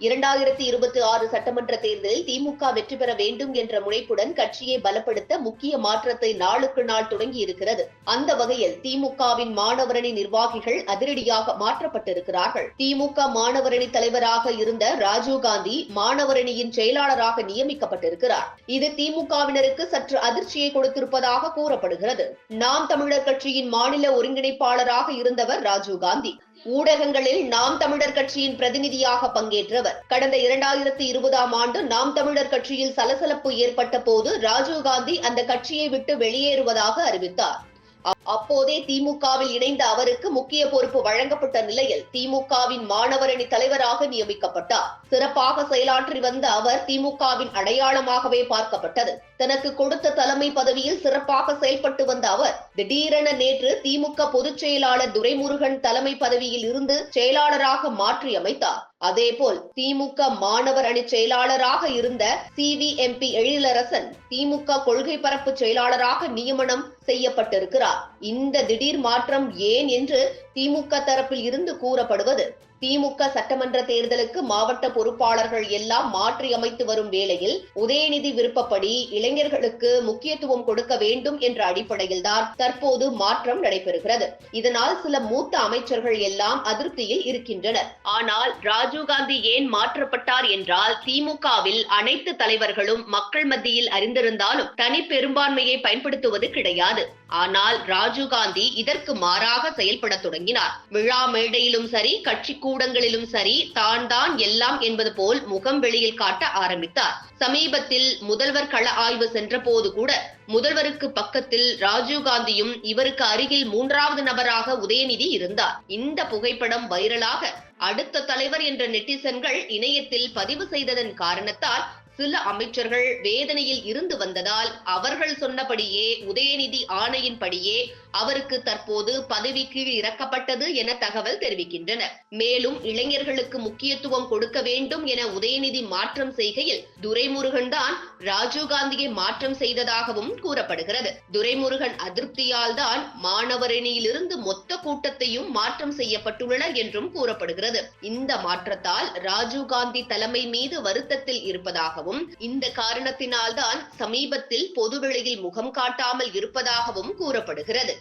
இரண்டாயிரத்தி இருபத்தி ஆறு சட்டமன்ற தேர்தலில் திமுக வெற்றி பெற வேண்டும் என்ற முனைப்புடன் கட்சியை பலப்படுத்த முக்கிய மாற்றத்தை நாளுக்கு நாள் தொடங்கி இருக்கிறது அந்த வகையில் திமுகவின் மாணவரணி நிர்வாகிகள் அதிரடியாக மாற்றப்பட்டிருக்கிறார்கள். திமுக மாணவரணி தலைவராக இருந்த ராஜீவ்காந்தி மாணவரணியின் செயலாளராக நியமிக்கப்பட்டிருக்கிறார். இது திமுகவினருக்கு சற்று அதிர்ச்சியை கொடுத்திருப்பதாக கூறப்படுகிறது. நாம் தமிழர் கட்சியின் மாநில ஒருங்கிணைப்பாளராக இருந்தவர் ராஜீவ்காந்தி ஊடகங்களில் நாம் தமிழர் கட்சியின் பிரதிநிதியாக பங்கேற்றவர். கடந்த இரண்டாயிரத்தி இருபதாம் ஆண்டு நாம் தமிழர் கட்சியில் சலசலப்பு ஏற்பட்ட போது ராஜீவ்காந்தி அந்த கட்சியை விட்டு வெளியேறுவதாக அறிவித்தார். அப்போதே திமுகவில் இணைந்த அவருக்கு முக்கிய பொறுப்பு வழங்கப்பட்ட நிலையில் திமுகவின் மாணவரணி தலைவராக நியமிக்கப்பட்டார். சிறப்பாக செயலாற்றி வந்த அவர் திமுகவின் அடையாளமாகவே பார்க்கப்பட்டது. தனக்கு கொடுத்த தலைமை பதவியில் சிறப்பாக செயல்பட்டு வந்த அவர் திடீரென நேற்று திமுக பொதுச் செயலாளர் துரைமுருகன் தலைமை பதவியில் இருந்து செயலாளராக மாற்றி அமைத்தார் அதேபோல் திமுக மாணவர் அணி செயலாளராக இருந்த சிவிஎம்பி எழிலரசன் திமுக கொள்கை பரப்பு செயலாளராக நியமனம் செய்யப்பட்டிருக்கிறார். இந்த திடீர் மாற்றம் ஏன் என்று திமுக தரப்பில் இருந்து கூறப்படுவது. திமுக சட்டமன்ற தேர்தலுக்கு மாவட்ட பொறுப்பாளர்கள் எல்லாம் மாற்றியமைத்து வரும் வேளையில் உதயநிதி விருப்பப்படி இளைஞர்களுக்கு முக்கியத்துவம் கொடுக்க வேண்டும் என்ற அடிப்படையில்தான் தற்போது மாற்றம் நடைபெறுகிறது. இதனால் சில மூத்த அமைச்சர்கள் எல்லாம் அதிருப்தியில் இருக்கின்றனர். ஆனால் ராஜீவ்காந்தி ஏன் மாற்றப்பட்டார் என்றால் திமுகவில் அனைத்து தலைவர்களும் மக்கள் மத்தியில் அறிந்திருந்தாலும் தனி பெரும்பான்மையை பயன்படுத்துவது கிடையாது. ஆனால் ராஜீவ்காந்தி இதற்கு மாறாக செயல்பட தொடங்கினார். விழா மேடையிலும் சரி கட்சி கூடங்களிலும் சரி தான் தான் எல்லாம் என்பது போல் முகம் வெளியில் காட்ட ஆரம்பித்தார். சமீபத்தில் முதல்வர் கள ஆய்வு சென்ற போது கூட முதல்வருக்கு பக்கத்தில் ராஜீவ்காந்தியும் இவருக்கு அருகில் மூன்றாவது நபராக உதயநிதி இருந்தார். இந்த புகைப்படம் வைரலாக அடுத்த தலைவர் என்ற நெட்டிசன்கள் இணையத்தில் பதிவு செய்ததன் காரணத்தால் சில அமைச்சர்கள் வேதனையில் இருந்து வந்ததால் அவர்கள் சொன்னபடியே உதயநிதி ஆணையின்படியே அவருக்கு தற்போது பதவி கீழ் இறக்கப்பட்டது என தகவல் தெரிவிக்கின்றன. மேலும் இளைஞர்களுக்கு முக்கியத்துவம் கொடுக்க வேண்டும் என உதயநிதி மாற்றம் செய்கையில் துரைமுருகன் தான் ராஜீவ்காந்தியை மாற்றம் செய்ததாகவும் கூறப்படுகிறது. துரைமுருகன் அதிருப்தியால் தான் மாணவரணியிலிருந்து மொத்த கூட்டத்தையும் மாற்றம் செய்யப்பட்டுள்ளன என்றும் கூறப்படுகிறது. இந்த மாற்றத்தால் ராஜீவ்காந்தி தலைமை மீது வருத்தத்தில் இருப்பதாகவும் இந்த காரணத்தினால்தான் சமீபத்தில் பொதுவெளியில் முகம் காட்டாமல் இருப்பதாகவும் கூறப்படுகிறது.